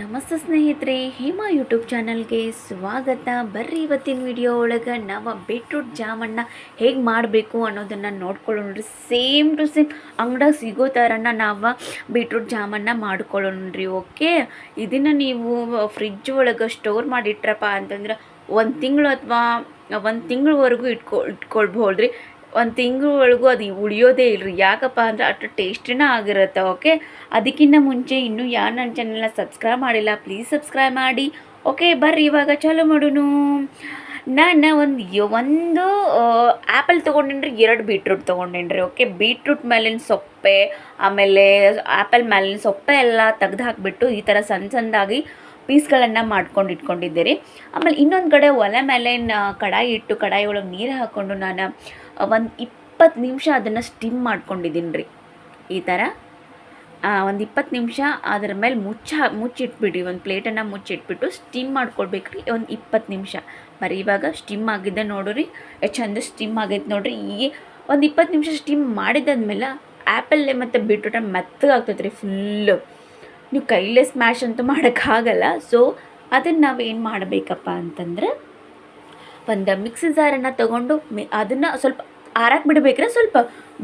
ನಮಸ್ತೆ ಸ್ನೇಹಿತರೆ, ಹೇಮಾ ಯೂಟ್ಯೂಬ್ ಚಾನಲ್ಗೆ ಸ್ವಾಗತ. ಬರ್ರಿ ಇವತ್ತಿನ ವಿಡಿಯೋ ಒಳಗೆ ನಾವು ಬೀಟ್ರೂಟ್ ಜಾಮನ್ನ ಹೇಗೆ ಮಾಡಬೇಕು ಅನ್ನೋದನ್ನು ನೋಡ್ಕೊಳ್ಳೋಣ್ರಿ ಸೇಮ್ ಟು ಸೇಮ್ ಅಂಗಡ ಸಿಗೋ ಥರನ ನಾವು ಬೀಟ್ರೂಟ್ ಜಾಮನ್ನ ಮಾಡ್ಕೊಳ್ಳೋಣ್ರಿ ಓಕೆ ಇದನ್ನು ನೀವು ಫ್ರಿಜ್ ಒಳಗೆ ಸ್ಟೋರ್ ಮಾಡಿಟ್ರಪ್ಪ ಅಂತಂದ್ರೆ ಒಂದು ತಿಂಗಳು ಅಥವಾ ಒಂದು ತಿಂಗಳವರೆಗೂ ಇಟ್ಕೊ ಇಟ್ಕೊಳ್ಬೋದು ರೀ ಒಂದು ತಿಂಗಳವರೆಗೂ ಅದು ಉಳಿಯೋದೇ ಇಲ್ಲರಿ ಯಾಕಪ್ಪ ಅಂದ್ರೆ ಅಷ್ಟು ಟೇಸ್ಟಿನ ಆಗಿರುತ್ತೆ, ಓಕೆ? ಅದಕ್ಕಿಂತ ಮುಂಚೆ ಇನ್ನೂ ಯಾರು ನನ್ನ ಚಾನಲ್ನ ಸಬ್ಸ್ಕ್ರೈಬ್ ಮಾಡಿಲ್ಲ ಪ್ಲೀಸ್ ಸಬ್ಸ್ಕ್ರೈಬ್ ಮಾಡಿ. ಓಕೆ, ಬರ್ರಿ ಇವಾಗ ಚಾಲೂ ಮಾಡೋಣ. ನಾನು ಒಂದು ಒಂದು ಆ್ಯಪಲ್ ತೊಗೊಂಡೇನ್ರಿ, ಎರಡು ಬೀಟ್ರೂಟ್ ತೊಗೊಂಡೇನ್ರಿ, ಓಕೆ? ಬೀಟ್ರೂಟ್ ಮೇಲಿನ ಸೊಪ್ಪೆ, ಆಮೇಲೆ ಆ್ಯಪಲ್ ಮೇಲಿನ ಸೊಪ್ಪೆ ಎಲ್ಲ ತೆಗ್ದು ಹಾಕಿಬಿಟ್ಟು ಈ ಥರ ಸಣ್ಣ ಸಣ್ಣದಾಗಿ ಪೀಸ್ಗಳನ್ನು ಮಾಡ್ಕೊಂಡು ಇಟ್ಕೊಂಡಿದ್ದೀರಿ. ಆಮೇಲೆ ಇನ್ನೊಂದು ಕಡೆ ಒಲೆ ಮೇಲೆ ಕಡಾಯಿ ಇಟ್ಟು ಕಡಾಯಿ ಒಳಗೆ ನೀರು ಹಾಕ್ಕೊಂಡು ನಾನು ಒಂದು ಇಪ್ಪತ್ತು ನಿಮಿಷ ಅದನ್ನು ಸ್ಟಿಮ್ ಮಾಡ್ಕೊಂಡಿದ್ದೀನಿ ರೀ ಈ ಥರ ಒಂದು ಇಪ್ಪತ್ತು ನಿಮಿಷ ಅದ್ರ ಮೇಲೆ ಮುಚ್ಚ ಮುಚ್ಚಿಟ್ಬಿಡಿ ಒಂದು ಪ್ಲೇಟನ್ನು ಮುಚ್ಚಿಟ್ಬಿಟ್ಟು ಸ್ಟಿಮ್ ಮಾಡ್ಕೊಳ್ಬೇಕ್ರಿ, ಒಂದು ಇಪ್ಪತ್ತು ನಿಮಿಷ. ಬರೀ ಇವಾಗ ಸ್ಟಿಮ್ ಆಗಿದೆ ನೋಡ್ರಿ ಎಷ್ಟು ಚಂದ ಸ್ಟಿಮ್ ಆಗೈತೆ ನೋಡ್ರಿ. ಈ ಒಂದು ಇಪ್ಪತ್ತು ನಿಮಿಷ ಸ್ಟಿಮ್ ಮಾಡಿದ್ದಾದ್ಮೇಲೆ ಆ್ಯಪಲ್ಲೇ ಮತ್ತು ಬೀಟ್ರೂಟ ಮೆತ್ತಗಾಗ್ತೈತೆ ರೀ ಫುಲ್ಲು ನೀವು ಕೈಲೇ ಸ್ಮ್ಯಾಶ್ ಅಂತೂ ಮಾಡೋಕ್ಕಾಗಲ್ಲ. ಸೊ ಅದನ್ನು ನಾವು ಏನು ಮಾಡಬೇಕಪ್ಪ ಅಂತಂದ್ರೆ, ಒಂದು ಮಿಕ್ಸಿ ಜಾರನ್ನು ತೊಗೊಂಡು ಮಿ, ಅದನ್ನು ಸ್ವಲ್ಪ ಆರಕ್ಕೆ ಬಿಡಬೇಕ್ರೆ ಸ್ವಲ್ಪ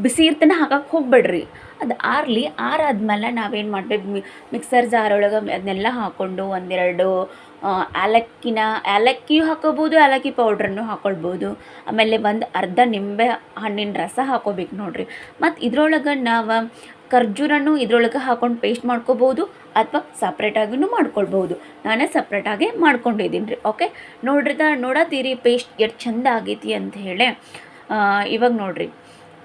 ಬಿಸಿ ಇರ್ತನ ಹಾಕಕ್ಕೆ ಹೋಗ್ಬೇಡ್ರಿ. ಅದು ಆರಲಿ, ಆರಾದ್ಮೇಲೆ ನಾವೇನು ಮಾಡಬೇಕು ಮಿಕ್ಸರ್ ಜಾರ್ ಒಳಗೆ ಅದನ್ನೆಲ್ಲ ಹಾಕ್ಕೊಂಡು ಒಂದೆರಡು ಏಲಕ್ಕಿನ, ಏಲಕ್ಕಿಯೂ ಹಾಕೋಬೋದು, ಏಲಕ್ಕಿ ಪೌಡ್ರನ್ನು ಹಾಕೊಳ್ಬೋದು. ಆಮೇಲೆ ಒಂದು ಅರ್ಧ ನಿಂಬೆ ಹಣ್ಣಿನ ರಸ ಹಾಕೋಬೇಕು ನೋಡಿರಿ. ಮತ್ತು ಇದ್ರೊಳಗೆ ನಾವು ಖರ್ಜೂರನ್ನು ಇದ್ರೊಳಗೆ ಹಾಕೊಂಡು ಪೇಸ್ಟ್ ಮಾಡ್ಕೋಬೋದು ಅಥವಾ ಸಪ್ರೇಟಾಗಿನೂ ಮಾಡ್ಕೊಳ್ಬೋದು ನಾನೇ ಸಪ್ರೇಟಾಗಿ ಮಾಡ್ಕೊಂಡಿದ್ದೀನಿ ರೀ ಓಕೆ ನೋಡ್ರಿ ನೋಡತ್ತೀರಿ ಪೇಸ್ಟ್ ಎಷ್ಟು ಚಂದ ಆಗೈತಿ ಅಂತ ಹೇಳಿ. ಇವಾಗ ನೋಡ್ರಿ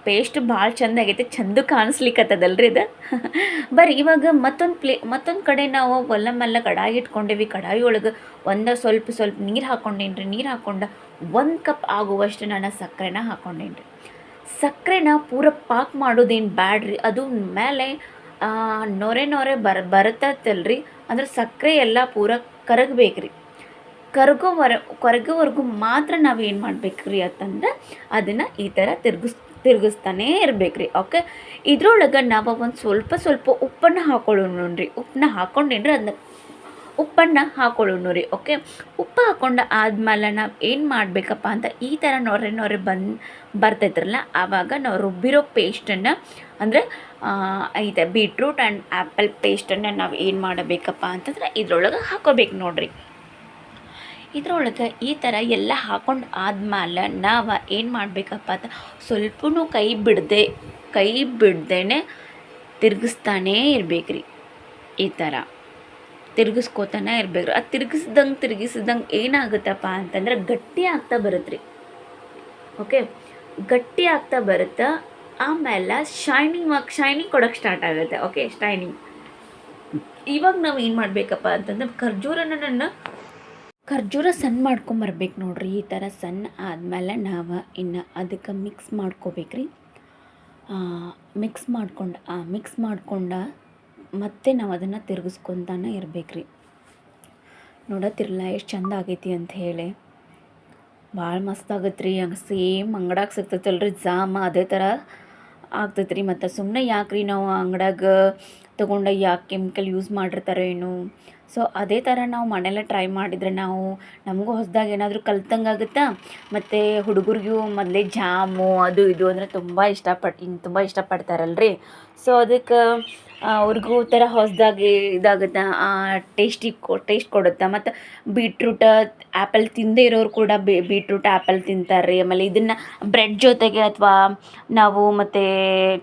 ಪೇಸ್ಟ್ ಭಾಳ ಚಂದ ಆಗೈತೆ, ಚಂದ ಕಾಣಿಸ್ಲಿಕ್ಕತ್ತದಲ್ರಿ ಇದು. ಬರ್ರಿ, ಇವಾಗ ಮತ್ತೊಂದು ಪ್ಲೇ, ಮತ್ತೊಂದು ಕಡೆ ನಾವು ಒಲ್ಲಮ್ಮೆಲ್ಲ ಮಲ್ಲ ಕಡಾಯಿ ಇಟ್ಕೊಂಡೇವಿ ಕಡಾಯಿ ಒಳಗೆ ಒಂದು ಸ್ವಲ್ಪ ಸ್ವಲ್ಪ ನೀರು ಹಾಕ್ಕೊಂಡೇನ್ರಿ ನೀರು ಹಾಕ್ಕೊಂಡು ಒಂದು ಕಪ್ ಆಗುವಷ್ಟು ನಾನು ಸಕ್ಕರೆನ ಹಾಕ್ಕೊಂಡೇನಿ ರೀ ಸಕ್ಕರೆನ ಪೂರ ಪಾಕ್ ಮಾಡೋದೇನು ಬ್ಯಾಡ್ರಿ? ಅದು ಮೇಲೆ ನೊರೆ ನೊರೆ ಬರ್, ಬರತ್ತಲ್ರಿ. ಅಂದ್ರೆ ಸಕ್ಕರೆ ಎಲ್ಲ ಪೂರ ಕರಗಬೇಕ್ರಿ. ಕರಗೋವರೆ, ಕರಗೋವರೆಗೂ ಮಾತ್ರ ನಾವು ಏನು ಮಾಡ್ಬೇಕು ರೀ ಅಂತಂದ್ರೆ, ಅದನ್ನು ಈ ಥರ ತಿರ್ಗಿಸ್, ತಿರುಗಿಸ್ತಾನೇ ಇರ್ಬೇಕು ರೀ ಓಕೆ? ಇದ್ರೊಳಗೆ ನಾವು ಒಂದು ಸ್ವಲ್ಪ ಸ್ವಲ್ಪ ಉಪ್ಪನ್ನು ಹಾಕೊಳ್ಳೋಣ ರೀ ಉಪ್ಪನ್ನ ಹಾಕೊಂಡೇನ್ರಿ ಅದನ್ನ ಉಪ್ಪನ್ನು ಹಾಕೊಳ್ಳೋಣ ರೀ ಓಕೆ ಉಪ್ಪು ಹಾಕೊಂಡು ಆದ್ಮೇಲೆ ನಾವು ಏನು ಮಾಡಬೇಕಪ್ಪ ಅಂತ ಈ ಥರ ನೊರೆ ನೊರೆ ಬಂದು ಬರ್ತೈತ್ರಲ್ಲ ಆವಾಗ ನಾವು ರುಬ್ಬಿರೋ ಪೇಸ್ಟನ್ನು, ಅಂದರೆ ಐತೆ ಬೀಟ್ರೂಟ್ ಆ್ಯಂಡ್ ಆ್ಯಪಲ್ ಪೇಸ್ಟನ್ನು ನಾವು ಏನು ಮಾಡಬೇಕಪ್ಪ ಅಂತಂದ್ರೆ ಇದ್ರೊಳಗೆ ಹಾಕೋಬೇಕು ನೋಡಿರಿ. ಇದ್ರೊಳಗೆ ಈ ಥರ ಎಲ್ಲ ಹಾಕೊಂಡು ಆದ್ಮೇಲೆ ನಾವು ಏನು ಮಾಡಬೇಕಪ್ಪ ಅಂತ ಸ್ವಲ್ಪನೂ ಕೈ ಬಿಡದೆ, ಕೈ ಬಿಡ್ದೇ ತಿರುಗಿಸ್ತಾನೇ ಇರಬೇಕ್ರಿ ಈ ಥರ ತಿರ್ಗಿಸ್ಕೋತಾನೆ ಇರ್ಬೇಕು. ಅದು ತಿರುಗಿಸ್ದಂಗೆ ತಿರುಗಿಸ್ದಂಗೆ ಏನಾಗುತ್ತಪ್ಪ ಅಂತಂದ್ರೆ ಗಟ್ಟಿ ಆಗ್ತಾ ಬರುತ್ತೆ ಓಕೆ? ಗಟ್ಟಿ ಆಗ್ತಾ ಬರುತ್ತೆ, ಆಮೇಲೆ ಶೈನಿಂಗ್ ಶೈನಿಂಗ್ ಕೊಡೋಕ್ಕೆ ಸ್ಟಾರ್ಟ್ ಆಗುತ್ತೆ. ಓಕೆ? ಶೈನಿಂಗ್ ಇವಾಗ ನಾವು ಏನು ಮಾಡಬೇಕಪ್ಪ ಅಂತಂದ್ರೆ ಖರ್ಜೂರನ ನನ್ನ ಖರ್ಜೂರ ಸಣ್ಣ ಮಾಡ್ಕೊಂಬರ್ಬೇಕು ನೋಡ್ರಿ. ಈ ಥರ ಸಣ್ಣ ಆದಮೇಲೆ ನಾವು ಇನ್ನು ಅದಕ್ಕೆ ಮಿಕ್ಸ್ ಮಾಡ್ಕೋಬೇಕ್ರಿ. ಮಿಕ್ಸ್ ಮಾಡ್ಕೊಂಡು ಮಿಕ್ಸ್ ಮಾಡ್ಕೊಂಡ ಮತ್ತೆ ನಾವು ಅದನ್ನು ತಿರುಗಿಸ್ಕೊತಾನೆ ಇರ್ಬೇಕ್ರಿ. ನೋಡತ್ತಿರಲ್ಲ ಎಷ್ಟು ಚಂದ ಆಗೈತಿ ಅಂತ ಹೇಳಿ. ಭಾಳ ಮಸ್ತ್ ಆಗತ್ತೆ ರೀ ಹಂಗೆ ಸೇಮ್ ಅಂಗಡ್ಯಾಗ ಸಿಗ್ತೈತಲ್ರಿ, ಜಾಮ ಅದೇ ಥರ ಆಗ್ತೈತೆ ರೀ ಮತ್ತು ಸುಮ್ಮನೆ ಯಾಕೆ ರೀ ನಾವು ಅಂಗಡಾಗ ತೊಗೊಂಡು ಯಾಕೆ ಕೆಮಿಕಲ್ ಯೂಸ್ ಮಾಡಿರ್ತಾರೆ ಏನು? ಸೊ ಅದೇ ಥರ ನಾವು ಮನೆಯಲ್ಲೇ ಟ್ರೈ ಮಾಡಿದರೆ ನಾವು ನಮಗೂ ಹೊಸದಾಗಿ ಏನಾದರೂ ಕಲ್ತಂಗೆ ಆಗುತ್ತಾ? ಮತ್ತು ಹುಡುಗರಿಗೂ ಮೊದಲೇ ಜಾಮು ಅದು ಇದು ಅಂದರೆ ತುಂಬ ಇಷ್ಟಪಟ್ಟು ಇನ್ನು ತುಂಬ ಇಷ್ಟಪಡ್ತಾರಲ್ರಿ. ಸೊ ಅದಕ್ಕೆ ಅವ್ರಿಗೂ ಥರ ಹೊಸದಾಗಿ ಇದಾಗುತ್ತೆ. ಟೇಸ್ಟಿ ಕೊ ಟೇಸ್ಟ್ ಕೊಡುತ್ತೆ. ಮತ್ತು ಬೀಟ್ರೂಟ್ ಆ್ಯಪಲ್ ತಿಂದೇ ಇರೋರು ಕೂಡ ಬೀಟ್ರೂಟ್ ಆ್ಯಪಲ್ ತಿಂತಾರೆ. ರೀ ಆಮೇಲೆ ಇದನ್ನು ಬ್ರೆಡ್ ಜೊತೆಗೆ ಅಥವಾ ನಾವು ಮತ್ತು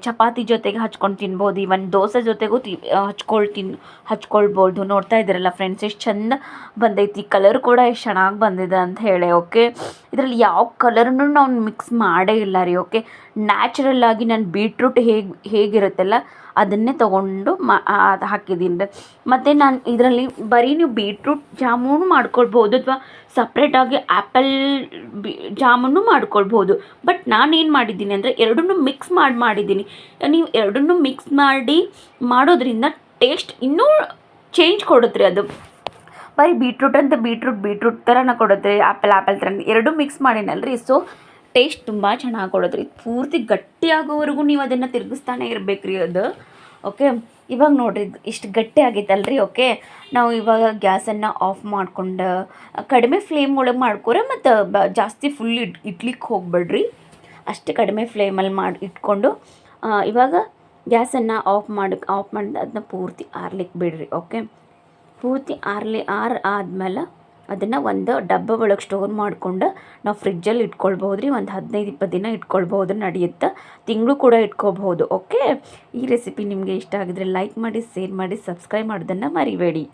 ಚಪಾತಿ ಜೊತೆಗೆ ಹಚ್ಕೊಂಡು ತಿನ್ಬೋದು. ಈವನ್ ದೋಸೆ ಜೊತೆಗೂ ತಿ, ಹಚ್ಕೊಳ್ ತಿನ್, ಹಚ್ಕೊಳ್ಬೋದು. ನೋಡ್ತಾ ಇದ್ದೀರಲ್ಲ ಫ್ರೆಂಡ್ಸ್ ಎಷ್ಟು ಚೆಂದ ಬಂದೈತಿ. ಕಲರ್ ಕೂಡ ಎಷ್ಟು ಚೆನ್ನಾಗಿ ಬಂದಿದೆ ಅಂತ ಹೇಳಿ ಓಕೆ ಇದರಲ್ಲಿ ಯಾವ ಕಲರ್ನೂ ನಾವು ಮಿಕ್ಸ್ ಮಾಡೇ ಇಲ್ಲ ರೀ ಓಕೆ ನ್ಯಾಚುರಲ್ ಆಗಿ ನಾನು ಬೀಟ್ರೂಟ್ ಹೇಗೆ, ಹೇಗಿರುತ್ತಲ್ಲ, ಅದನ್ನೇ ತೊಗೊಂಡು ಮಾ ಅದು ಹಾಕಿದ್ದೀನಿ. ಮತ್ತು ನಾನು ಇದರಲ್ಲಿ ಬರೀ ನೀವು ಬೀಟ್ರೂಟ್ ಜಾಮೂನು ಮಾಡ್ಕೊಳ್ಬೋದು ಅಥವಾ ಸಪ್ರೇಟಾಗಿ ಆ್ಯಪಲ್ ಬಿ, ಜಾಮೂನು ಮಾಡ್ಕೊಳ್ಬೋದು ಬಟ್ ನಾನೇನು ಮಾಡಿದ್ದೀನಿ ಅಂದರೆ ಎರಡನ್ನೂ ಮಿಕ್ಸ್ ಮಾಡಿ, ಮಾಡಿದ್ದೀನಿ. ನೀವು ಎರಡನ್ನು ಮಿಕ್ಸ್ ಮಾಡಿ ಮಾಡೋದ್ರಿಂದ ಟೇಸ್ಟ್ ಇನ್ನೂ ಚೇಂಜ್ ಕೊಡುತ್ತೆ ಅದು. ಬರೀ ಬೀಟ್ರೂಟ್ ಅಂತ ಬೀಟ್ರೂಟ್ ಬೀಟ್ರೂಟ್ ಥರನ ಕೊಡುತ್ತೆ ಆ್ಯಪಲ್ ಆ್ಯಪಲ್ ಥರ ಎರಡೂ ಮಿಕ್ಸ್ ಮಾಡಿನಲ್ರಿ. ಸೊ ಟೇಸ್ಟ್ ತುಂಬ ಚೆನ್ನಾಗಿ ಕೊಡುತ್ತೆ ರೀ ಪೂರ್ತಿ ಗಟ್ಟಿಯಾಗೋವರೆಗೂ ನೀವು ಅದನ್ನು ತಿರುಗಿಸ್ತಾನೆ ಇರಬೇಕು ರೀ ಅದು. ಓಕೆ ಇವಾಗ ನೋಡಿರಿ, ಇಷ್ಟು ಗಟ್ಟಿ ಆಗೈತಲ್ರಿ ಓಕೆ ನಾವು ಇವಾಗ ಗ್ಯಾಸನ್ನು ಆಫ್ ಮಾಡ್ಕೊಂಡು, ಕಡಿಮೆ ಫ್ಲೇಮ್ ಒಳಗೆ ಮಾಡ್ಕೊರೆ ಮತ್ತು ಬ ಜಾಸ್ತಿ ಫುಲ್ ಇಡ್ ಇಡ್ಲಿಕ್ಕೆ ಹೋಗ್ಬೇಡ್ರಿ. ಅಷ್ಟು ಕಡಿಮೆ ಫ್ಲೇಮಲ್ಲಿ ಮಾಡಿ, ಇಟ್ಕೊಂಡು ಇವಾಗ ಗ್ಯಾಸನ್ನು ಆಫ್ ಮಾಡಿ ಆಫ್ ಮಾಡಿದ ಅದನ್ನ ಪೂರ್ತಿ ಆರ್ಲಿಕ್ಕೆ ಬಿಡ್ರಿ ಓಕೆ ಪೂರ್ತಿ ಆರ್ಲಿ, ಆರ್ ಆದ್ಮೇಲೆ ಅದನ್ನು ಒಂದು ಡಬ್ಬ ಒಳಗೆ ಸ್ಟೋರ್ ಮಾಡ್ಕೊಂಡು ನಾವು ಫ್ರಿಜ್ಜಲ್ಲಿ ಇಟ್ಕೊಳ್ಬೋದು ರೀ ಒಂದು ಹದಿನೈದು ಇಪ್ಪತ್ತು ದಿನ ಇಟ್ಕೊಳ್ಬೋದು ನಡೆಯುತ್ತೆ. ತಿಂಗಳು ಕೂಡ ಇಟ್ಕೋಬಹುದು ಓಕೆ ಈ ರೆಸಿಪಿ ನಿಮಗೆ ಇಷ್ಟ ಆಗಿದ್ರೆ ಲೈಕ್ ಮಾಡಿ ಶೇರ್ ಮಾಡಿ ಸಬ್ಸ್ಕ್ರೈಬ್ ಮಾಡೋದನ್ನು ಮರಿಬೇಡಿ.